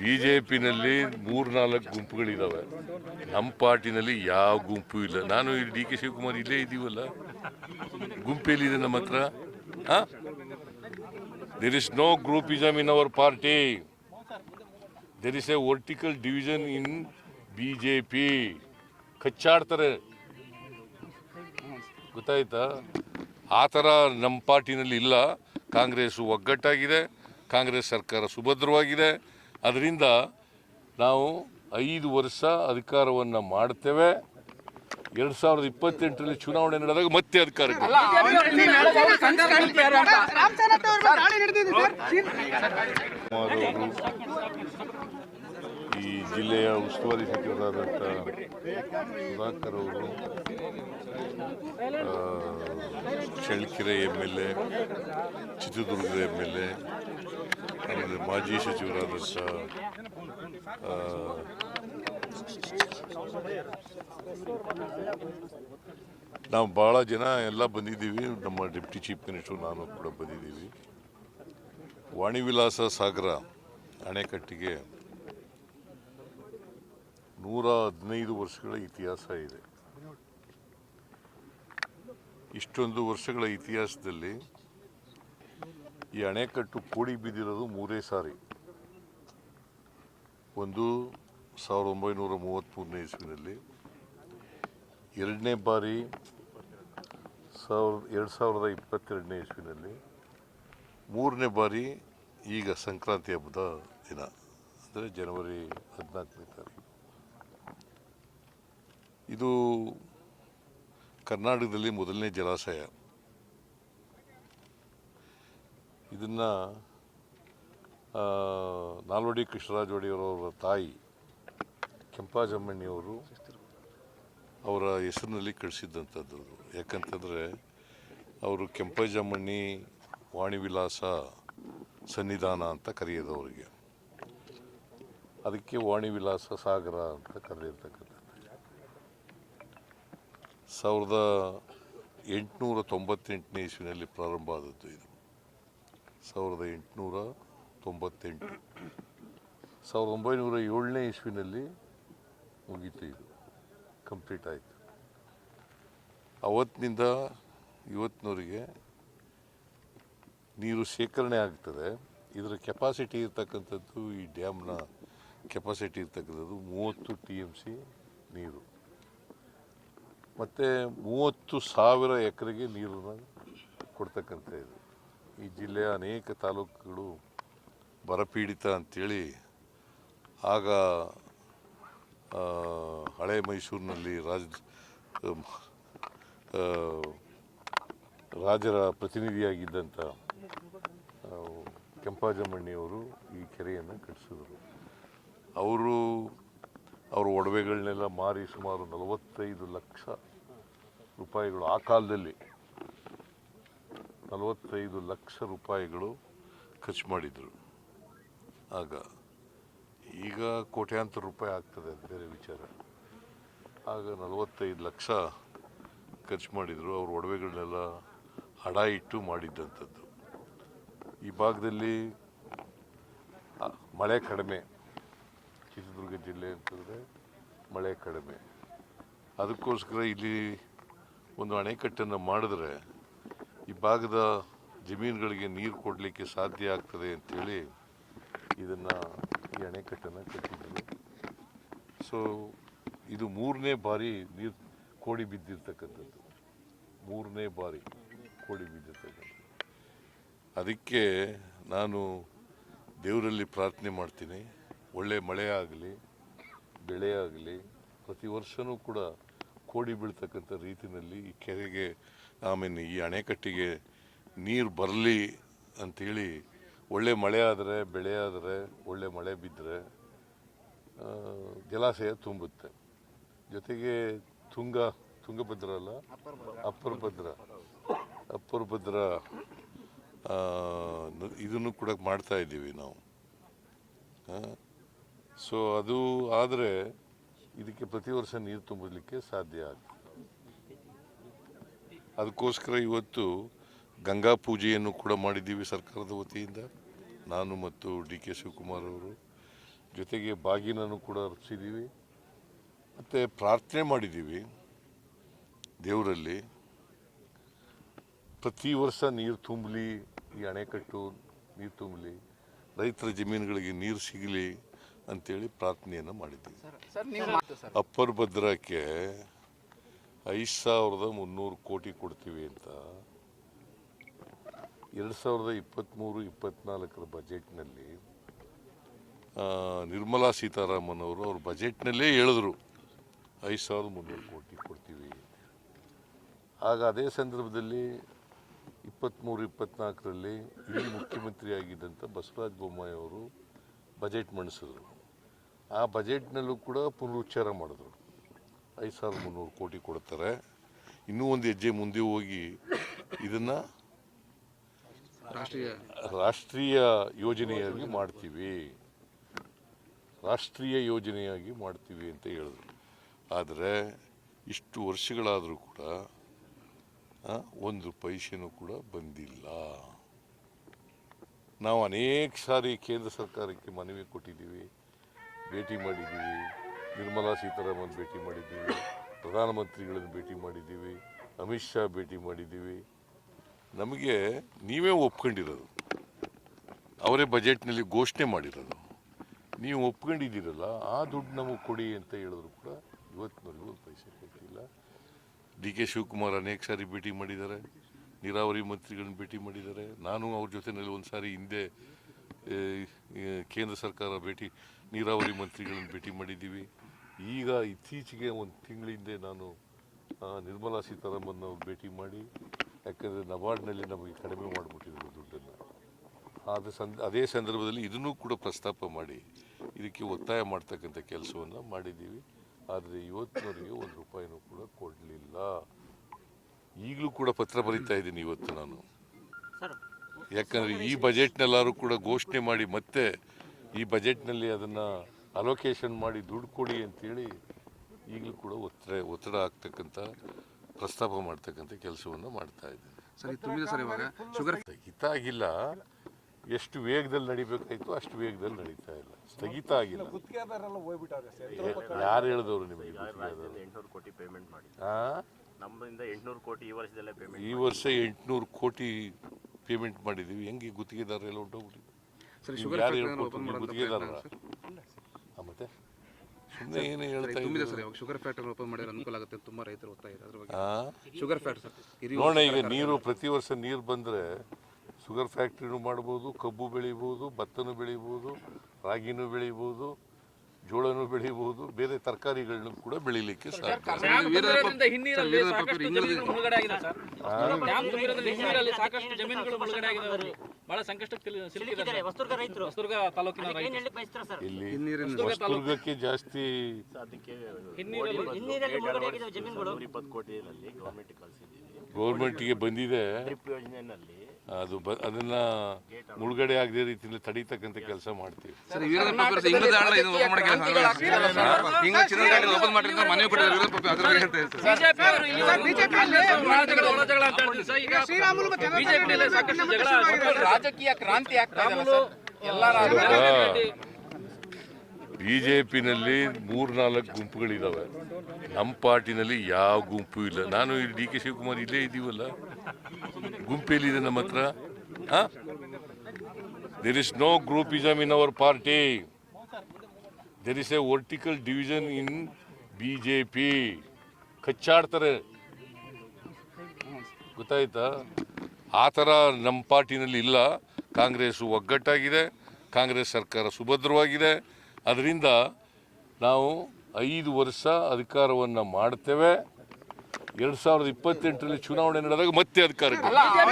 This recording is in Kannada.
ಬಿ ಜೆ ಪಿನಲ್ಲಿ ಮೂರ್ನಾಲ್ಕು ಗುಂಪುಗಳಿದ್ದಾವೆ ನಮ್ಮ ಪಾರ್ಟಿನಲ್ಲಿ ಯಾವ ಗುಂಪು ಇಲ್ಲ. ನಾನು ಡಿ ಕೆ ಶಿವಕುಮಾರ್ ಇಲ್ಲೇ ಇದ್ದೀವಲ್ಲ. ಗುಂಪೇಲಿದೆ ನಮ್ಮ ಹತ್ರ. There is no groupism in our party there is a vertical division in B J P ಕಚ್ಚಾಡ್ತಾರೆ. ಗೊತ್ತಾಯ್ತಾ? ಆ ಥರ ನಮ್ಮ ಪಾರ್ಟಿನಲ್ಲಿ ಇಲ್ಲ. ಕಾಂಗ್ರೆಸ್ ಒಗ್ಗಟ್ಟಾಗಿದೆ. ಕಾಂಗ್ರೆಸ್ ಸರ್ಕಾರ ಸುಭದ್ರವಾಗಿದೆ. ಅದರಿಂದ ನಾವು ಐದು ವರ್ಷ ಅಧಿಕಾರವನ್ನು ಮಾಡ್ತೇವೆ. ಎರಡು ಸಾವಿರದ ಇಪ್ಪತ್ತೆಂಟರಲ್ಲಿ ಚುನಾವಣೆ ನಡೆದಾಗ ಮತ್ತೆ ಅಧಿಕಾರಕ್ಕೆ ಈ ಜಿಲ್ಲೆಯ ಉಸ್ತುವಾರಿ ಸಚಿವರಾದಂಥ ಸುಧಾಕರ್ ಅವರು ಚಳ್ಳಕೆರೆ ಎಂ ಎಲ್ ಎ ಚಿತ್ರದುರ್ಗದ ಎಂ ಎಲ್ ಎ ಆಮೇಲೆ ಮಾಜಿ ಸಚಿವರಾದ ಸಹ ನಾವು ಭಾಳ ಜನ ಎಲ್ಲ ಬಂದಿದ್ದೀವಿ. ನಮ್ಮ ಡಿಪ್ಟಿ ಚೀಫ್ ಮಿನಿಸ್ಟರ್ ನಾನು ಕೂಡ ಬಂದಿದ್ದೀವಿ. ವಾಣಿವಿಲಾಸ ಸಾಗರ ಅಣೆಕಟ್ಟಿಗೆ ನೂರ ಹದಿನೈದು ವರ್ಷಗಳ ಇತಿಹಾಸ ಇದೆ. ಇಷ್ಟೊಂದು ವರ್ಷಗಳ ಇತಿಹಾಸದಲ್ಲಿ ಈ ಅಣೆಕಟ್ಟು ಕೂಡಿ ಬಿದ್ದಿರೋದು ಮೂರೇ ಸಾರಿ. ಒಂದು ಸಾವಿರದ ಒಂಬೈನೂರ ಮೂವತ್ತ್ಮೂರನೇ ಇಸ್ವಿನಲ್ಲಿ. ಎರಡನೇ ಬಾರಿ ಸಾವಿರದ, ಎರಡು ಸಾವಿರದ ಇಪ್ಪತ್ತೆರಡನೇ ಇಸ್ವಿನಲ್ಲಿ. ಮೂರನೇ ಬಾರಿ ಈಗ ಸಂಕ್ರಾಂತಿ ಹಬ್ಬದ ದಿನ, ಅಂದರೆ ಜನವರಿ ಹದಿನಾಲ್ಕನೇ ತಾರೀಕು. ಇದು ಕರ್ನಾಟಕದಲ್ಲಿ ಮೊದಲನೇ ಜಲಾಶಯ. ಇದನ್ನು ನಾಲ್ವಡಿ ಕೃಷ್ಣರಾಜ ಒಡೆಯರವರ ತಾಯಿ ಕೆಂಪಾಜಮ್ಮಣ್ಣಿಯವರು ಅವರ ಹೆಸರಿನಲ್ಲಿ ಕಳಿಸಿದ್ದಂಥದ್ದು. ಯಾಕಂತಂದರೆ, ಅವರು ವಾಣಿ ವಾಣಿವಿಲಾಸ ಸನ್ನಿಧಾನ ಅಂತ ಕರೆಯೋದು ಅವರಿಗೆ ಅದಕ್ಕೆ ವಾಣಿವಿಲಾಸ ಸಾಗರ ಅಂತ ಕರೆದಿರ್ತಕ್ಕಂಥದ್ದು ಸಾವಿರದ ಎಂಟುನೂರ ತೊಂಬತ್ತೆಂಟನೇ ಇಸ್ವಿನಲ್ಲಿ ಪ್ರಾರಂಭ ಆದದ್ದು ಇದು. ಸಾವಿರದ ಎಂಟುನೂರ ತೊಂಬತ್ತೆಂಟು. ಸಾವಿರದ ಒಂಬೈನೂರ ಏಳನೇ ಇಸ್ವಿನಲ್ಲಿ ಮುಗೀತು ಇದು, ಕಂಪ್ಲೀಟ್ ಆಯಿತು. ಅವತ್ತಿನಿಂದ ಇವತ್ತಿನವರಿಗೆ ನೀರು ಶೇಖರಣೆ ಆಗ್ತದೆ. ಇದರ ಕೆಪಾಸಿಟಿ ಇರ್ತಕ್ಕಂಥದ್ದು ಈ ಡ್ಯಾಮ್ನ ಕೆಪಾಸಿಟಿ ಇರ್ತಕ್ಕಂಥದ್ದು ಮೂವತ್ತು ಟಿ ಎಂ ಸಿ ನೀರು. ಮತ್ತು ಮೂವತ್ತು ಸಾವಿರ ಎಕರೆಗೆ ನೀರನ್ನು ಕೊಡ್ತಕ್ಕಂಥ ಇದು. ಈ ಜಿಲ್ಲೆಯ ಅನೇಕ ತಾಲೂಕುಗಳು ಬರಪೀಡಿತ ಅಂಥೇಳಿ ಆಗ ಹಳೆ ಮೈಸೂರಿನಲ್ಲಿ ರಾಜ ರಾಜರ ಪ್ರತಿನಿಧಿಯಾಗಿದ್ದಂಥ ಕೆಂಪಾಜಮಣ್ಣಿಯವರು ಈ ಕೆರೆಯನ್ನು ಕಟ್ಟಿಸಿದರು. ಅವರು, ಅವರ ಒಡವೆಗಳನ್ನೆಲ್ಲ ಮಾರಿ ಸುಮಾರು ನಲವತ್ತೈದು ಲಕ್ಷ ರೂಪಾಯಿಗಳು ಆ ಕಾಲದಲ್ಲಿ ನಲವತ್ತೈದು ಲಕ್ಷ ರೂಪಾಯಿಗಳು ಖರ್ಚು ಮಾಡಿದರು. ಆಗ ಈಗ ಕೋಟ್ಯಾಂತರ ರೂಪಾಯಿ ಆಗ್ತದೆ ಅದು ಬೇರೆ ವಿಚಾರ. ಆಗ ನಲವತ್ತೈದು ಲಕ್ಷ ಖರ್ಚು ಮಾಡಿದರು. ಅವ್ರ ಒಡವೆಗಳನ್ನೆಲ್ಲ ಹಡ ಇಟ್ಟು ಮಾಡಿದ್ದಂಥದ್ದು. ಈ ಭಾಗದಲ್ಲಿ ಮಳೆ ಕಡಿಮೆ. ಚಿತ್ರದುರ್ಗ ಜಿಲ್ಲೆ ಅಂತಂದರೆ ಮಳೆ ಕಡಿಮೆ. ಅದಕ್ಕೋಸ್ಕರ ಇಲ್ಲಿ ಒಂದು ಅಣೆಕಟ್ಟನ್ನು ಮಾಡಿದ್ರೆ ಈ ಭಾಗದ ಜಮೀನುಗಳಿಗೆ ನೀರು ಕೊಡಲಿಕ್ಕೆ ಸಾಧ್ಯ ಆಗ್ತದೆ ಅಂಥೇಳಿ ಇದನ್ನು ಈ ಅಣೆಕಟ್ಟನ್ನು ಕಟ್ಟಿದ್ದರು ಸೊ ಇದು ಮೂರನೇ ಬಾರಿ ನೀರು ಕೋಡಿ ಬಿದ್ದಿರ್ತಕ್ಕಂಥದ್ದು. ಮೂರನೇ ಬಾರಿ ಕೋಡಿ ಬಿದ್ದಿರ್ತಕ್ಕಂಥದ್ದು. ಅದಕ್ಕೆ ನಾನು ದೇವರಲ್ಲಿ ಪ್ರಾರ್ಥನೆ ಮಾಡ್ತೀನಿ. ಒಳ್ಳೆ ಮಳೆ ಆಗಲಿ, ಬೆಳೆ ಆಗಲಿ, ಪ್ರತಿ ವರ್ಷವೂ ಕೂಡ ಕೋಡಿ ಬೀಳ್ತಕ್ಕಂಥ ರೀತಿಯಲ್ಲಿ ಈ ಕೆರೆಗೆ ಆಮೇಲೆ ಈ ಅಣೆಕಟ್ಟಿಗೆ ನೀರು ಬರಲಿ ಅಂಥೇಳಿ ಒಳ್ಳೆ ಮಳೆ ಆದರೆ, ಬೆಳೆ ಆದರೆ, ಒಳ್ಳೆ ಮಳೆ ಬಿದ್ದರೆ ಜಲಾಶಯ ತುಂಬುತ್ತೆ. ಜೊತೆಗೆ ತುಂಗ, ತುಂಗಭದ್ರ ಅಲ್ಲ? ಅಪ್ಪರ ಭದ್ರ ಅಪ್ಪರ ಭದ್ರ ಇದನ್ನು ಕೂಡ ಮಾಡ್ತಾ ಇದ್ದೀವಿ ನಾವು. ಸೊ ಅದು ಆದರೆ ಇದಕ್ಕೆ ಪ್ರತಿ ವರ್ಷ ನೀರು ತುಂಬಲಿಕ್ಕೆ ಸಾಧ್ಯ ಆಗ್ತದೆ. ಅದಕ್ಕೋಸ್ಕರ ಇವತ್ತು ಗಂಗಾ ಪೂಜೆಯನ್ನು ಕೂಡ ಮಾಡಿದ್ದೀವಿ ಸರ್ಕಾರದ ವತಿಯಿಂದ. ನಾನು ಮತ್ತು ಡಿ ಕೆ ಶಿವಕುಮಾರ್ ಅವರು ಜೊತೆಗೆ ಬಾಗಿನನ್ನು ಕೂಡ ಅರ್ಪಿಸಿದ್ದೀವಿ. ಮತ್ತು ಪ್ರಾರ್ಥನೆ ಮಾಡಿದ್ದೀವಿ. ದೇವರಲ್ಲಿ ಪ್ರತಿ ವರ್ಷ ನೀರು ತುಂಬಲಿ ಈ ಅಣೆಕಟ್ಟು ನೀರು ತುಂಬಲಿ ರೈತರ ಜಮೀನುಗಳಿಗೆ ನೀರು ಸಿಗಲಿ ಅಂತೇಳಿ ಪ್ರಾರ್ಥನೆಯನ್ನು ಮಾಡಿದ್ದೀವಿ. ಅಪ್ಪರ್ ಭದ್ರಕ್ಕೆ ಐದು ಸಾವಿರದ ಮುನ್ನೂರು ಕೋಟಿ ಕೊಡ್ತೀವಿ ಅಂತ ಎರಡು ಸಾವಿರದ ಇಪ್ಪತ್ತ್ಮೂರು ಇಪ್ಪತ್ತ್ನಾಲ್ಕರ ಬಜೆಟ್ನಲ್ಲಿ ನಿರ್ಮಲಾ ಸೀತಾರಾಮನ್ ಅವರು ಅವ್ರ ಬಜೆಟ್ನಲ್ಲೇ ಹೇಳಿದ್ರು ಐದು ಸಾವಿರದ ಮುನ್ನೂರು ಕೋಟಿ ಕೊಡ್ತೀವಿ ಆಗ ಅದೇ ಸಂದರ್ಭದಲ್ಲಿ ಇಪ್ಪತ್ತ್ಮೂರು ಇಪ್ಪತ್ತ್ನಾಲ್ಕರಲ್ಲಿ ಇಲ್ಲಿ ಮುಖ್ಯಮಂತ್ರಿ ಆಗಿದ್ದಂಥ ಬಸವರಾಜ ಬೊಮ್ಮಾಯಿ ಅವರು ಬಜೆಟ್ ಮಂಡಿಸಿದ್ರು. ಆ ಬಜೆಟ್ನಲ್ಲೂ ಕೂಡ ಪುನರುಚ್ಚಾರ ಮಾಡಿದ್ರು. ಐದು ಸಾವಿರದ ಮುನ್ನೂರು ಕೋಟಿ ಕೊಡ್ತಾರೆ. ಇನ್ನೂ ಒಂದು ಹೆಜ್ಜೆ ಮುಂದೆ ಹೋಗಿ ಇದನ್ನು ರಾಷ್ಟ್ರೀಯ ರಾಷ್ಟ್ರೀಯ ಯೋಜನೆಯಾಗಿ ಮಾಡ್ತೀವಿ. ರಾಷ್ಟ್ರೀಯ ಯೋಜನೆಯಾಗಿ ಮಾಡ್ತೀವಿ ಅಂತ ಹೇಳಿದ್ರು. ಆದರೆ ಇಷ್ಟು ವರ್ಷಗಳಾದರೂ ಕೂಡ ಒಂದು ಪೈಸೆನೂ ಕೂಡ ಬಂದಿಲ್ಲ. ನಾವು ಅನೇಕ ಸಾರಿ ಕೇಂದ್ರ ಸರ್ಕಾರಕ್ಕೆ ಮನವಿ ಕೊಟ್ಟಿದ್ದೀವಿ ಭೇಟಿ ಮಾಡಿದ್ದೀವಿ. ನಿರ್ಮಲಾ ಸೀತಾರಾಮನ್ ಭೇಟಿ ಮಾಡಿದ್ದೀವಿ. ಪ್ರಧಾನಮಂತ್ರಿಗಳನ್ನು ಭೇಟಿ ಮಾಡಿದ್ದೀವಿ. ಅಮಿತ್ ಶಾ ಭೇಟಿ ಮಾಡಿದ್ದೀವಿ. ನಮಗೆ ನೀವೇ ಒಪ್ಕೊಂಡಿರೋದು. ಅವರೇ ಬಜೆಟ್ನಲ್ಲಿ ಘೋಷಣೆ ಮಾಡಿರೋದು. ನೀವು ಒಪ್ಕೊಂಡಿದ್ದೀರಲ್ಲ, ಆ ದುಡ್ಡು ನಮಗೆ ಕೊಡಿ ಅಂತ ಹೇಳಿದ್ರು ಕೂಡ ಇವತ್ತಿನವರೆಗೂ ಪೈಸೆ ಕೊಟ್ಟಿಲ್ಲ. ಡಿ ಕೆ ಶಿವಕುಮಾರ್ ಅನೇಕ ಸಾರಿ ಭೇಟಿ ಮಾಡಿದ್ದಾರೆ. ನೀರಾವರಿ ಮಂತ್ರಿಗಳನ್ನ ಭೇಟಿ ಮಾಡಿದ್ದಾರೆ. ನಾನು ಅವ್ರ ಜೊತೆಯಲ್ಲಿ ಒಂದು ಸಾರಿ ಹಿಂದೆ ಕೇಂದ್ರ ಸರ್ಕಾರ ಭೇಟಿ, ನೀರಾವರಿ ಮಂತ್ರಿಗಳನ್ನ ಭೇಟಿ ಮಾಡಿದ್ದೀವಿ. ಈಗ ಇತ್ತೀಚೆಗೆ ಒಂದು ತಿಂಗಳ ಹಿಂದೆ ನಾನು ನಿರ್ಮಲಾ ಸೀತಾರಾಮನ್ ಅವ್ರು ಭೇಟಿ ಮಾಡಿ ಯಾಕಂದರೆ ನಬಾರ್ಡ್ನಲ್ಲಿ ನಮಗೆ ಕಡಿಮೆ ಮಾಡಿಬಿಟ್ಟಿದ್ರು ದುಡ್ಡನ್ನು. ಆದ ಸಂದ ಅದೇ ಸಂದರ್ಭದಲ್ಲಿ ಇದನ್ನೂ ಕೂಡ ಪ್ರಸ್ತಾಪ ಮಾಡಿ ಇದಕ್ಕೆ ಒತ್ತಾಯ ಮಾಡ್ತಕ್ಕಂಥ ಕೆಲಸವನ್ನು ಮಾಡಿದ್ದೀವಿ. ಆದರೆ ಇವತ್ತಿನವರಿಗೆ ಒಂದು ರೂಪಾಯಿನೂ ಕೂಡ ಕೊಡಲಿಲ್ಲ. ಈಗಲೂ ಕೂಡ ಪತ್ರ ಬರೀತಾ ಇದ್ದೀನಿ ಇವತ್ತು ನಾನು. ಯಾಕಂದರೆ ಈ ಬಜೆಟ್ನೆಲ್ಲರೂ ಕೂಡ ಘೋಷಣೆ ಮಾಡಿ ಮತ್ತೆ ಈ ಬಜೆಟ್ನಲ್ಲಿ ಅದನ್ನು ಅಲೋಕೇಶನ್ ಮಾಡಿ ದುಡ್ಡು ಕೊಡಿ ಅಂತೇಳಿ ಈಗಲೂ ಕೂಡ ಒತ್ತಡ ಒತ್ತಡ ಆಗ್ತಕ್ಕಂಥ ಪ್ರಸ್ತಾಪ ಮಾಡ್ತಕ್ಕಂಥ ಕೆಲಸವನ್ನು ಮಾಡ್ತಾ ಇದ್ದೀನಿ. ಸರಿ ತುಂಬಿದೆ ಸರ್ ಇವಾಗ. ಶುಗರ್ ಸ್ಥಗಿತ ಆಗಿಲ್ಲ. ಎಷ್ಟು ವೇಗದಲ್ಲಿ ನಡಿಬೇಕಾಯ್ತು ಅಷ್ಟು ವೇಗದಲ್ಲಿ ನಡೀತಾ ಇಲ್ಲ. ಸ್ಥಗಿತ ಆಗಿಲ್ಲ. ಗುತ್ತಿಗೆದಾರರೆಲ್ಲ ಹೋಗ್ಬಿಟ್ಟವ್ರೆ ಸರ್? ಯಾರು ಹೇಳಿದವರು ನಿಮಗೆ? ಎಂಟ್ನೂರು ಕೋಟಿ ಪೇಮೆಂಟ್ ಮಾಡಿ ಆ? ನಮ್ಮಿಂದ ಎಂಟ್ನೂರು ಕೋಟಿ ಈ ವರ್ಷದಲ್ಲೇ ಪೇಮೆಂಟ್ ಈ ವರ್ಷ ಎಂಟುನೂರು ಕೋಟಿ ಪೇಮೆಂಟ್ ಮಾಡಿದೀವಿ. ಹೆಂಗೆ ಗುತ್ತಿಗೆದಾರರೆಲ್ಲ ಎಲ್ಲೋ ಶುಗರ್ ಯಾರು ಮಾಡೋದು ಗುತ್ತಿಗೆದಾರರ? ಸುಮ್ಮನೆ ಏನು ಹೇಳ್ತಾ ತುಂಬಿದೆ ಸರ್ ಇವಾಗ ಶುಗರ್ ಫ್ಯಾಕ್ಟರಿ ಓಪನ್ ಮಾಡಿದ್ರೆ ಅನುಕೂಲ ಆಗುತ್ತೆ ಅಂತ ತುಂಬಾ ರೈತರು ಒತ್ತಾಯ ಇದೆ ಅದ್ರ ಬಗ್ಗೆ? ಶುಗರ್ ಫ್ಯಾಕ್ಟರಿ ಸರ್ ನೋಡೋಣ ಈಗ ನೀರು ಪ್ರತಿ ವರ್ಷ ನೀರು ಬಂದ್ರೆ ಶುಗರ್ ಫ್ಯಾಕ್ಟ್ರಿನೂ ಮಾಡ್ಬೋದು ಕಬ್ಬು ಬೆಳಿಬೋದು ಭತ್ತನೂ ಬೆಳಿಬೋದು ರಾಗಿನೂ ಬೆಳಿಬೋದು ಜೋಳನೂ ಬೆಳೆಯಬಹುದು ಬೇರೆ ತರಕಾರಿಗಳನ್ನು ಕೂಡ ಬೆಳಿಲಿಕ್ಕೆ ಸಾಧ್ಯ. ಇಲ್ಲಿ ಹೊಸದುರ್ಗಕ್ಕೆ ಜಾಸ್ತಿ ಗೌರ್ಮೆಂಟ್ಗೆ ಬಂದಿದೆ. ಅದು ಬ ಅದನ್ನ ಮುಳುಗಡೆ ಆಗದೆ ರೀತಿಯಲ್ಲಿ ತಡೀತಕ್ಕಂಥ ಕೆಲಸ ಮಾಡ್ತೀವಿ. ರಾಜಕೀಯ ಕ್ರಾಂತಿ ಆಗ್ತಾ ಬಿ ಜೆ ಪಿನಲ್ಲಿ ಮೂರ್ನಾಲ್ಕು ಗುಂಪುಗಳಿದ್ದಾವೆ ನಮ್ಮ ಪಾರ್ಟಿನಲ್ಲಿ ಯಾವ ಗುಂಪು ಇಲ್ಲ. ನಾನು ಡಿ ಕೆ ಶಿವಕುಮಾರ್ ಇಲ್ಲೇ ಇದ್ದೀವಲ್ಲ. ಗುಂಪೇಲಿದೆ ನಮ್ಮ ಹತ್ರ. There is no groupism in our party there is a vertical division in B J P ಕಚ್ಚಾಡ್ತಾರೆ. ಗೊತ್ತಾಯ್ತಾ? ಆ ಥರ ನಮ್ಮ ಪಾರ್ಟಿನಲ್ಲಿ ಇಲ್ಲ. ಕಾಂಗ್ರೆಸ್ ಒಗ್ಗಟ್ಟಾಗಿದೆ. ಕಾಂಗ್ರೆಸ್ ಸರ್ಕಾರ ಸುಭದ್ರವಾಗಿದೆ. ಅದರಿಂದ ನಾವು ಐದು ವರ್ಷ ಅಧಿಕಾರವನ್ನು ಮಾಡ್ತೇವೆ. ಎರಡು ಸಾವಿರದ ಇಪ್ಪತ್ತೆಂಟರಲ್ಲಿ ಚುನಾವಣೆ ನಡೆದಾಗ ಮತ್ತೆ ಅಧಿಕಾರಕ್ಕೆ ಬರ್ತೀವಿ.